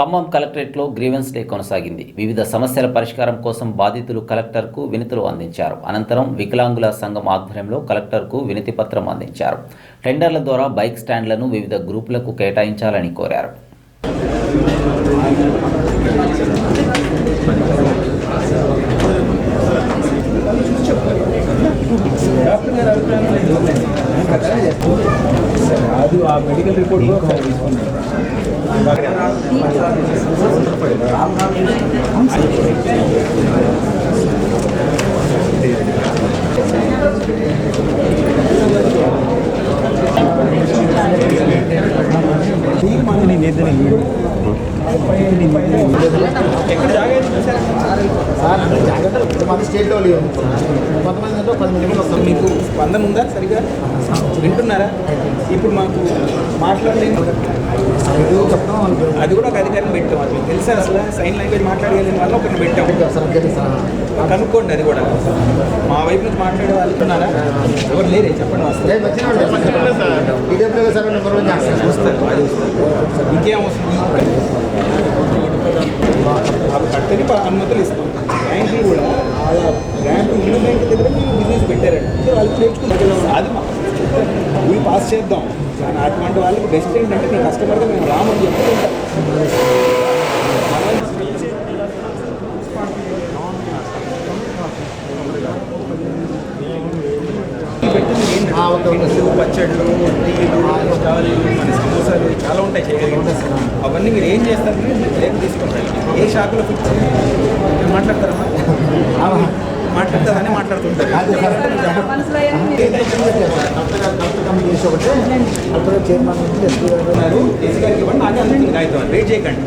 ఖమ్మం కలెక్టరేట్లో grievance day కొనసాగింది. వివిధ సమస్యల పరిష్కారం కోసం బాధితులు కలెక్టర్కు వినతులు అందించారు. అనంతరం వికలాంగుల సంఘం ఆధ్వర్యంలో కలెక్టర్కు వినతి పత్రం అందించారు. టెండర్ల ద్వారా బైక్ స్టాండ్లను వివిధ గ్రూపులకు కేటాయించాలని కోరారు. అది ఆ మెడికల్ రిపోర్ట్ కూడా ఒకసారి తీసుకోండి నేను ఇద్దరు ఎక్కడ జాగా సార్ జాగ్రత్త కొంతమంది స్టేట్ వాళ్ళు కొంతమంది అంటే పది మంది వస్తాం. మీకు స్పందన ఉందా సరిగా వింటున్నారా? ఇప్పుడు మాకు మాట్లాడలేము చెప్తాం అది కూడా ఒక అధికారిని పెట్టాం అది. మీకు తెలుసా అసలు? సైన్ లాంగ్వేజ్ మాట్లాడగలిగిన వాళ్ళు ఒకరిని పెట్టాం. కనుక్కోండి అది కూడా. మా వైపు నుంచి మాట్లాడే వాళ్ళు ఉన్నారా? ఎవరు లేరే? చెప్పండి వస్తారు రేపు వచ్చిన వాళ్ళు ఈడబ్ల్యూ సార్. అది ఇవి పాస్ చేద్దాం. కానీ అటువంటి వాళ్ళకి బెస్ట్ ఏంటంటే మీ కస్టమర్గా మేము రామని చెప్పుకుంటాం ఆ, పచ్చళ్ళు టీలు మన సమోసాలు చాలా ఉంటాయి అవన్నీ మీరు ఏం చేస్తారు? మీరు ఏం తీసుకుంటారు. ఏ షాపులో ఫిక్స్ మాట్లాడతారమ్మా మాట్లాడతారని మాట్లాడుతుంటారు. చైర్మన్ గారు వెయిట్ చేయకండి.